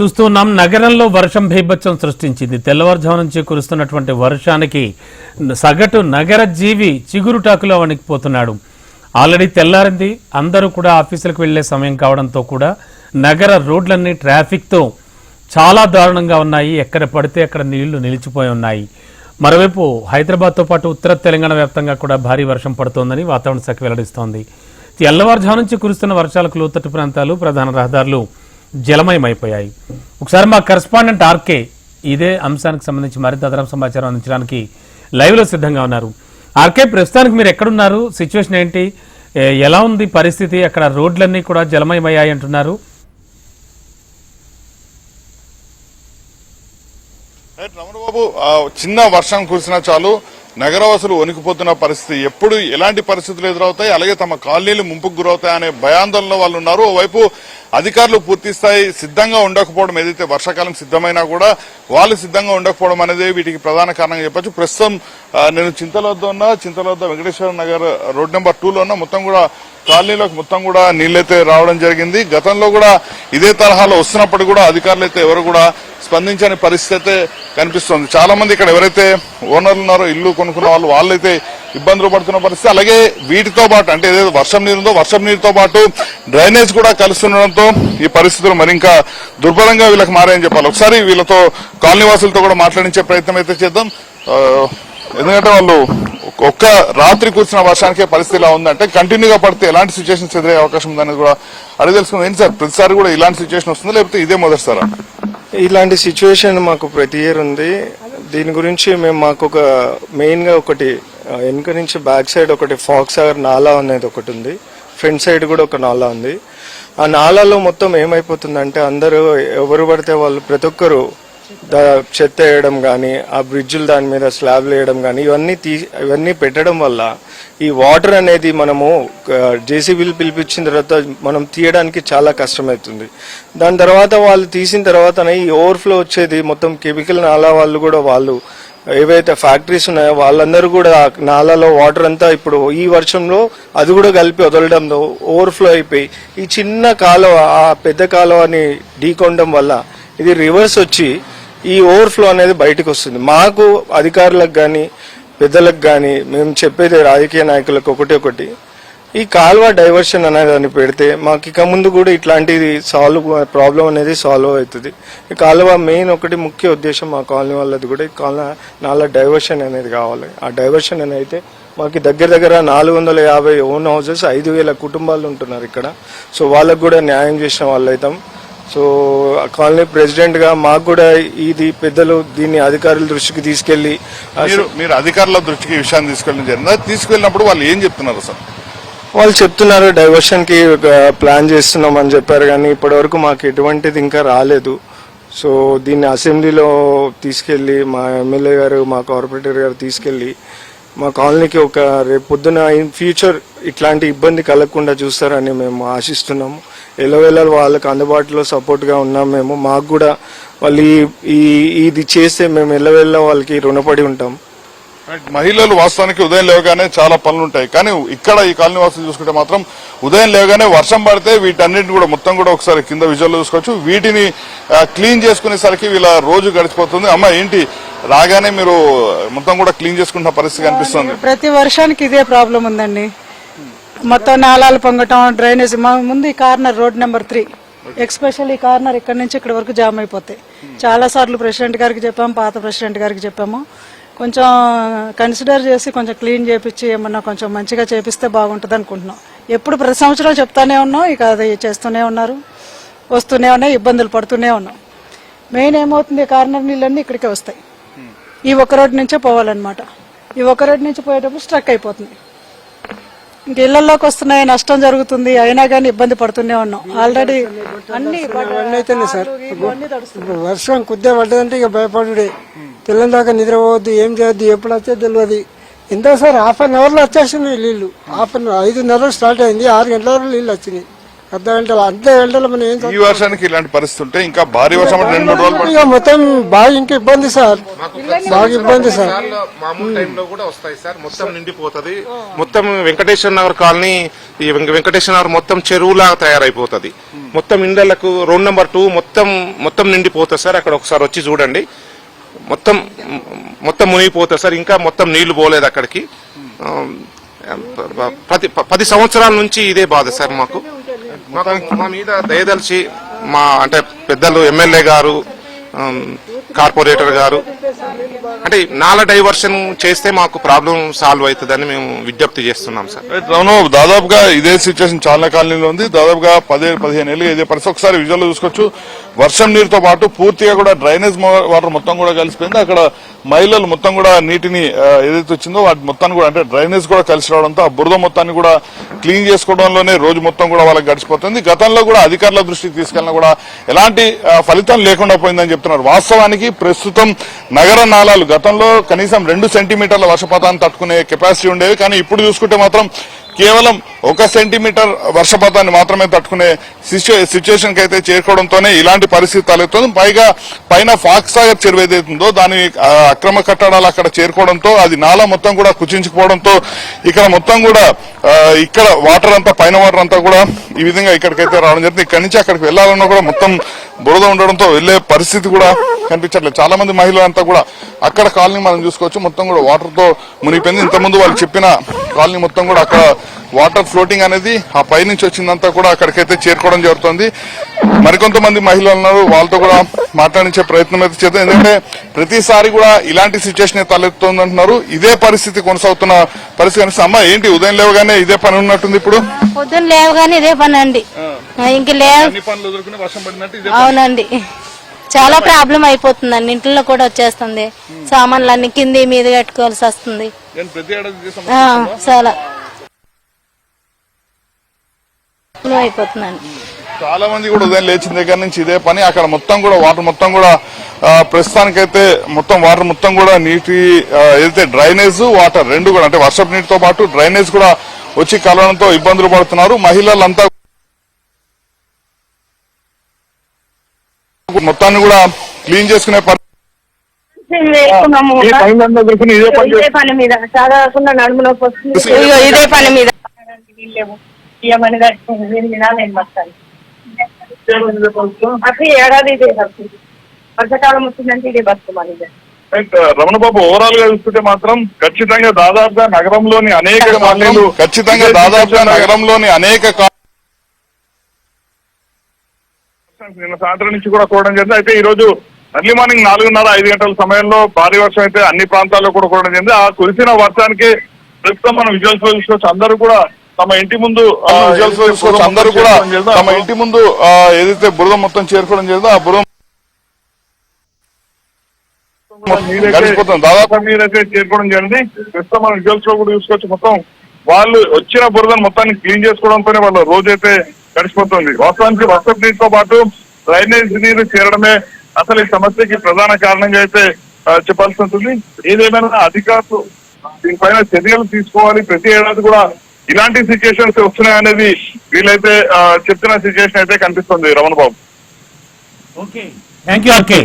చూస్తున్నాం నగరంలో వర్షం భీభత్సం సృష్టించింది. తెల్లవారుజాము నుంచి కురుస్తున్నటువంటి వర్షానికి సగటు నగర జీవి చిగురుటాకులో వణికిపోతున్నాడు. ఆల్రెడీ తెల్లారింది. అందరూ కూడా ఆఫీసులకు వెళ్ళే సమయం కావడంతో కూడా నగర రోడ్లన్నీ ట్రాఫిక్తో చాలా దారుణంగా ఉన్నాయి. ఎక్కడ పడితే అక్కడ నీళ్ళు నిలిచిపోయి ఉన్నాయి. మరోవైపు హైదరాబాద్తో పాటు ఉత్తర తెలంగాణ వ్యాప్తంగా కూడా భారీ వర్షం పడుతోందని వాతావరణ శాఖ వెల్లడిస్తోంది. తెల్లవారుజాము నుంచి కురుస్తున్న వర్షాలకు లోతట్టు ప్రాంతాలు ప్రధాన రహదారులు జలమయమైపోయాయి. ఒకసారి మా కరెస్పాండెంట్ ఆర్కే ఇదే అంశానికి సంబంధించి మరింత అదనపు సమాచారం అందించడానికి లైవ్లో సిద్ధంగా ఉన్నారు. ఆర్కే ప్రస్తుతానికి మీరు ఎక్కడున్నారు? సిచ్యువేషన్ ఏంటి? ఎలా ఉంది పరిస్థితి? అక్కడ రోడ్లన్నీ కూడా జలమయమయ్యాయి అంటున్నారు. రమణబాబు చిన్న వర్షం కురిసినా చాలు. నగరవాసులు వణికిపోతున్న పరిస్థితి ఎప్పుడు ఎలాంటి పరిస్థితులు ఎదురవుతాయి? అలాగే తమ కాలనీలు ముంపుకు గురవుతాయి అనే భయాందోళనలో వాళ్ళు ఉన్నారు. ఓవైపు అధికారులు పూర్తి స్థాయి సిద్ధంగా ఉండకపోవడం ఏదైతే వర్షాకాలం సిద్ధమైనా కూడా వాళ్ళు సిద్ధంగా ఉండకపోవడం అనేది వీటికి ప్రధాన కారణంగా చెప్పచ్చు. ప్రస్తుతం నేను చింతలొద్ద ఉన్నా చింతలొద్ద వెంకటేశ్వర నగర్ రోడ్ నెంబర్ టూలో ఉన్న మొత్తం కూడా కాలనీలోకి మొత్తం కూడా నీళ్ళైతే రావడం జరిగింది. గతంలో కూడా ఇదే తరహాలో వస్తున్నప్పుడు కూడా అధికారులు అయితే ఎవరు కూడా స్పందించని పరిస్థితి అయితే కనిపిస్తుంది. చాలా మంది ఇక్కడ ఎవరైతే ఓనర్లు ఉన్నారో ఇల్లు కొనుక్కున్న వాళ్ళు వాళ్ళైతే ఇబ్బందులు పడుతున్న పరిస్థితి. అలాగే వీటితో పాటు అంటే ఏదైతే వర్షం నీరు ఉందో వర్షం నీరుతో పాటు డ్రైనేజ్ కూడా కలుస్తుండడంతో ఈ పరిస్థితులు మరింకా దుర్భరంగా వీళ్ళకి మారాయని చెప్పాలి. ఒకసారి వీళ్ళతో కాలనీ వాసులతో కూడా మాట్లాడించే ప్రయత్నం అయితే చేద్దాం. ఎందుకంటే వాళ్ళు ఒక్క రాత్రి కూర్చున్న వర్షానికే పరిస్థితి ఇలా ఉందంటే కంటిన్యూగా పడితే ఎలాంటి సిచ్యువేషన్స్ ఎదురయ్యే అవకాశం ఉందనేది కూడా అడిగి తెలుసుకుందాం. ఏంటి సార్ ప్రతిసారి కూడా ఇలాంటి సిచ్యువేషన్ వస్తుందా లేకపోతే ఇదే మొదటిసారా ఇలాంటి సిచ్యువేషన్ మాకు ప్రతి ఇయర్ ఉంది. దీని గురించి మేము మాకు ఒక మెయిన్గా ఒకటి వెనుక నుంచి బ్యాక్ సైడ్ ఒకటి ఫాక్స్ సాగర్ నాలా అనేది ఒకటి ఉంది. ఫ్రంట్ సైడ్ కూడా ఒక నాలా ఉంది. ఆ నాలాలో మొత్తం ఏమైపోతుందంటే అందరూ ఎవరు పడితే వాళ్ళు ప్రతి ఒక్కరు చెత్త వేయడం కానీ ఆ బ్రిడ్జులు దాని మీద స్లాబ్లు వేయడం కానీ ఇవన్నీ తీ ఇవన్నీ పెట్టడం వల్ల ఈ వాటర్ అనేది మనము జేసీబీలు పిలిపించిన తర్వాత మనం తీయడానికి చాలా కష్టమవుతుంది. దాని తర్వాత వాళ్ళు తీసిన తర్వాత ఈ ఓవర్ఫ్లో వచ్చేది మొత్తం కెమికల్ నాలా వాళ్ళు కూడా వాళ్ళు ఏవైతే ఫ్యాక్టరీస్ ఉన్నాయో వాళ్ళందరూ కూడా నాలలో వాటర్ అంతా ఇప్పుడు ఈ వర్షంలో అది కూడా కలిపి వదలడంతో ఓవర్ఫ్లో అయిపోయి ఈ చిన్న కాలువ ఆ పెద్ద కాలువని ఢీకొనడం వల్ల ఇది రివర్స్ వచ్చి ఈ ఓవర్ఫ్లో అనేది బయటకు వస్తుంది. మాకు అధికారులకు కానీ పెద్దలకు కానీ మేము చెప్పేది రాజకీయ నాయకులకు ఒకటి ఒకటి. ఈ కాల్వ డైవర్షన్ అనేది అని పెడితే మాకు ఇక ముందు కూడా ఇట్లాంటిది సాల్వ్ ప్రాబ్లం అనేది సాల్వ్ అవుతుంది. ఈ కాలువ మెయిన్ ఒకటి ముఖ్య ఉద్దేశం మా కాలనీ వాళ్ళది కూడా ఈ కాలనీ నాలా డైవర్షన్ అనేది కావాలి. ఆ డైవర్షన్ అనేది అయితే మాకు దగ్గర దగ్గర నాలుగు వందల యాభై ఓన్ హౌసెస్ ఐదు వేల కుటుంబాలు ఉంటున్నారు ఇక్కడ. సో వాళ్ళకు కూడా న్యాయం చేసిన వాళ్ళు అవుతాం సో ఆ కాలనీ ప్రెసిడెంట్గా మాకు కూడా ఇది పెద్దలు దీన్ని అధికారుల దృష్టికి తీసుకెళ్ళి మీరు మీరు అధికారుల దృష్టికి ఈ విషయాన్ని తీసుకెళ్ళడం జరిగింది? తీసుకెళ్ళినప్పుడు వాళ్ళు ఏం చెప్తున్నారు సార్? వాళ్ళు చెప్తున్నారు డైవర్షన్కి ఒక ప్లాన్ చేస్తున్నాం అని చెప్పారు కానీ ఇప్పటి వరకు మాకు ఎటువంటిది ఇంకా రాలేదు. సో దీన్ని అసెంబ్లీలో తీసుకెళ్ళి మా ఎమ్మెల్యే గారు మా కార్పొరేటర్ గారు తీసుకెళ్ళి మా కాలనీకి ఒక రేపు పొద్దున ఇన్ ఫ్యూచర్ ఇట్లాంటి ఇబ్బంది కలగకుండా చూస్తారని మేము ఆశిస్తున్నాము. ఎలవేళ వాళ్ళకి అందుబాటులో సపోర్ట్గా ఉన్నాం మేము. మాకు కూడా వాళ్ళు ఈ- ఈ ఇది చేస్తే మేము ఎల్లవేళ వాళ్ళకి రుణపడి ఉంటాం. రైట్. మహిళలు వాస్తవానికి ఉదయం లేవగానే చాలా పనులు ఉంటాయి. కానీ ఇక్కడ ఈ కాలనీ వాసులు చూసుకుంటే మాత్రం ఉదయం లేవగానే వర్షం పడితే వీటన్నిటిని కూడా మొత్తం కూడా ఒకసారి కింద విజువల్ చూసుకోవచ్చు. వీటిని క్లీన్ చేసుకునేసరికి వీళ్ళ రోజు గడిచిపోతుంది. అమ్మ ఏంటి? రాగానే మీరు మొత్తం కూడా క్లీన్ చేసుకుంటున్న పరిస్థితి కనిపిస్తుంది. ప్రతి వర్షానికి ఇదే ప్రాబ్లం ఉందండి. మొత్తం నాలాలు పొంగటం డ్రైనేజ్. మా ముందు ఈ corner road number three. Especially ఈ కార్నర్ ఇక్కడ నుంచి ఇక్కడ వరకు జామ్ అయిపోతాయి. చాలా సార్లు ప్రెసిడెంట్ గారికి చెప్పాము పాత ప్రెసిడెంట్ గారికి చెప్పాము. కొంచెం కన్సిడర్ చేసి కొంచెం క్లీన్ చేపించి ఏమన్నా కొంచెం మంచిగా చేపిస్తే బాగుంటుంది అనుకుంటున్నాం. ఎప్పుడు ప్రతి సంవత్సరం చెప్తానే ఉన్నాం ఇక అది చేస్తూనే ఉన్నారు వస్తూనే ఉన్నాయి ఇబ్బందులు పడుతూనే ఉన్నాం. మెయిన్ ఏమవుతుంది ఈ కార్నర్ నీళ్ళన్నీ ఇక్కడికే వస్తాయి. ఈ ఒక్క రోడ్ నుంచే పోవాలన్నమాట. ఈ ఒక్క రోడ్ నుంచి పోయేటప్పుడు స్ట్రక్ అయిపోతుంది. ఇంక ఇళ్ళలోకి వస్తున్నాయి నష్టం జరుగుతుంది అయినా కానీ ఇబ్బంది పడుతూనే ఉన్నాం. ఆల్రెడీ అన్ని అయితేనే సార్. వర్షం కొద్దిగా పడ్డదంటే ఇక భయపడుడే. తెల్లని దాకా నిద్రపోవద్దు ఏం చేయొద్దు ఎప్పుడు వచ్చే తెలియదు ఎంత సార్ హాఫ్ అన్ అవర్లో వచ్చేసింది నీళ్ళు. హాఫ్ అన్ అవర్ ఐదున్నర స్టార్ట్ అయింది ఆరు గంటల వరకు నీళ్ళు వచ్చినాయి. అర్ధ గంటలు అర్ధ గంటలు మనం ఏం ఈ వర్షానికి ఇలాంటి పరిస్థితి ఉంటే ఇంకా భారీ వర్షం అంటే రెండు మూడు రోజులు పడుతుంది. ఇక మొత్తం బాగా ఇంకా ఇబ్బంది సార్. బాగా ఇబ్బంది సార్. మామూలు టైంలో కూడా వస్తాయి సార్. మొత్తం నిండిపోతది. మొత్తం వెంకటేశ్వర నగర్ కాలనీ ఈ వెంక- వెంకటేశ్వర నగర్ మొత్తం చెరువులాగా తయారైపోతది. మొత్తం ఇండ్లకు రోడ్ నెంబర్ టూ మొత్తం మొత్తం నిండిపోతుంది సార్. అక్కడ ఒకసారి వచ్చి చూడండి. మొత్తం మొత్తం మునిగిపోతుంది సార్. ఇంకా మొత్తం నీళ్ళు పోలేదు అక్కడికి. ఆ, ప్రతి ప- పది సంవత్సరాల నుంచి ఇదే బాధ సార్ మాకు. మాకు మా మీద దయదలిచి మా అంటే పెద్దలు ఎమ్మెల్యే గారు కార్పొరేటర్ గారు అంటే నాల డైవర్షన్ చేస్తే మాకు ప్రాబ్లం సాల్వ్ అవుతుందని మేము విజ్ఞప్తి చేస్తున్నాం సార్. అవును దాదాపుగా ఇదే సిచ్యువేషన్ చాలా కాలనీలో ఉంది. దాదాపుగా పదిహేను పదిహేను ఏళ్ళు ఇదే పరిస్థితి. ఒకసారి విజువల్ చూసుకోవచ్చు. వర్షం నీరుతో పాటు పూర్తిగా కూడా డ్రైనేజ్ వాటర్ మొత్తం కూడా కలిసిపోయింది. అక్కడ మహిళలు మొత్తం కూడా నీటిని ఏదైతే వచ్చిందో వాటి మొత్తాన్ని కూడా అంటే డ్రైనేజ్ కూడా కలిసి రావడంతో ఆ బురద మొత్తాన్ని కూడా క్లీన్ చేసుకోవడంలోనే రోజు మొత్తం కూడా వాళ్ళకి గడిచిపోతుంది. గతంలో కూడా అధికారుల దృష్టికి తీసుకెళ్ళినా కూడా ఎలాంటి ఫలితం లేకుండా పోయిందని చెప్తున్నారు. వాస్తవానికి ప్రస్తుతం నగర నాలాలు గతంలో కనీసం రెండు సెంటీమీటర్ల వర్షపాతాన్ని తట్టుకునే కెపాసిటీ ఉండేవి కానీ ఇప్పుడు చూసుకుంటే మాత్రం కేవలం ఒక సెంటీమీటర్ వర్షపాతాన్ని మాత్రమే తట్టుకునే సిచ్యువేషన్ అయితే చేరుకోవడంతోనే ఇలాంటి పరిస్థితి తలెత్తుంది. పైగా పైన ఫాక్స్ సాగర్ చెరువు ఏదైతుందో దాని అక్రమ కట్టడాలు అక్కడ చేరుకోవడంతో అది నాలా మొత్తం కూడా కుచించుకుపోవడంతో ఇక్కడ మొత్తం కూడా ఇక్కడ వాటర్ అంతా పైన వాటర్ అంతా కూడా ఈ విధంగా ఇక్కడికైతే రావడం జరిగింది. ఇక్కడి నుంచి అక్కడికి వెళ్ళాలన్నా కూడా మొత్తం బురద ఉండడంతో వెళ్ళే పరిస్థితి కూడా కనిపించట్లేదు. చాలా మంది మహిళలు అంతా కూడా అక్కడ కాలనీ మనం చూసుకోవచ్చు. మొత్తం కూడా వాటర్తో మునిగిపోయింది. ఇంతకుముందు వాళ్ళు చెప్పిన కాలనీ మొత్తం కూడా అక్కడ వాటర్ ఫ్లోటింగ్ అనేది ఆ పై నుంచి వచ్చిందంతా కూడా అక్కడికైతే చేరుకోవడం జరుగుతుంది. మరికొంతమంది మహిళలు ఉన్నారు వాళ్ళతో కూడా మాట్లాడించే ప్రయత్నం అయితే చేద్దాం. ఎందుకంటే ప్రతిసారి కూడా ఇలాంటి సిచ్యువేషన్ తలెత్తుంది అంటున్నారు ఇదే పరిస్థితి కొనసాగుతున్న పరిస్థితి కనిపిస్తుంది. అమ్మ ఏంటి? ఉదయం లేవగానే ఇదే పని ఉన్నట్టుంది ఇప్పుడు? పొద్దున్న లేవగానే ఇదే పని అండి. ఇంక లే అన్ని పనులు వదులుకుని వర్షం పడినట్టు ఇదే అవునండి. చాలా ప్రాబ్లం అయిపోతుందండి. ఇంట్లో కూడా వచ్చేస్తుంది. సామాన్లు అన్ని కింది మీద కట్టుకోవాల్సి వస్తుంది? చాలా. చాలా మంది కూడా ఉదయం లేచిన దగ్గర నుంచి ఇదే పని. అక్కడ మొత్తం కూడా వాటర్ మొత్తం కూడా ప్రస్తుతానికైతే మొత్తం వాటర్ మొత్తం కూడా నీటి ఏదైతే డ్రైనేజ్ వాటర్ రెండు కూడా అంటే వర్షపు నీటితో పాటు డ్రైనేజ్ కూడా వచ్చి కలవడంతో ఇబ్బందులు పడుతున్నారు. మహిళలంతా మొత్తాన్ని కూడా క్లీన్ చేసుకునే పని ఇదే పని మీద. ఇదే పని మీద. ఏడాది ఇదే బస్సు. వర్షాకాలం వచ్చిందంటే ఇదే బస్సు మన ఇదే. రైట్, రమణ బాబు ఓవరాల్గా చూస్తుంటే మాత్రం ఖచ్చితంగా దాదాపుగా నగరంలోని అనేక కాలనీలు ఖచ్చితంగా దాదాపుగా నగరంలోని అనేక నిన్న సాయంత్రం నుంచి కూడా కూడడం జరిగింది. అయితే ఈ రోజు ఎర్లీ మార్నింగ్ నాలుగున్నర ఐదు గంటల సమయంలో భారీ వర్షం అయితే అన్ని ప్రాంతాల్లో కూడా కూడడం జరిగింది. ఆ కురిసిన వర్షానికి ప్రస్తుతం మనం విజువల్స్లో చూసుకోవచ్చు అందరూ కూడా తమ ఇంటి ముందు అందరూ కూడా తమ ఇంటి ముందు ఏదైతే బురద మొత్తం చేరుకోవడం జరిగిందో ఆ బురద దాదాపు మీరైతే చేరుకోవడం జరిగింది. ప్రస్తుతం మనం లో కూడా చూసుకోవచ్చు మొత్తం వాళ్ళు వచ్చిన బురదను మొత్తాన్ని క్లీన్ చేసుకోవడంతోనే వాళ్ళ రోజైతే గడిచిపోతుంది. వాస్తవానికి వర్షపు నీటితో పాటు డ్రైనేజ్ నీరు చేరడమే అసలు ఈ సమస్యకి ప్రధాన కారణంగా అయితే చెప్పాల్సి ఉంటుంది. ఏదేమైనా అధికారులు దీనిపైన చర్యలు తీసుకోవాలి. ప్రతి ఏడాది కూడా ఇలాంటి సిచ్యుయేషన్స్ వస్తున్నాయనేది వీళ్ళైతే ఆ, చెప్తున్న సిచ్యుయేషన్ అయితే కనిపిస్తుంది Ramana Babu. Okay. Thank you R K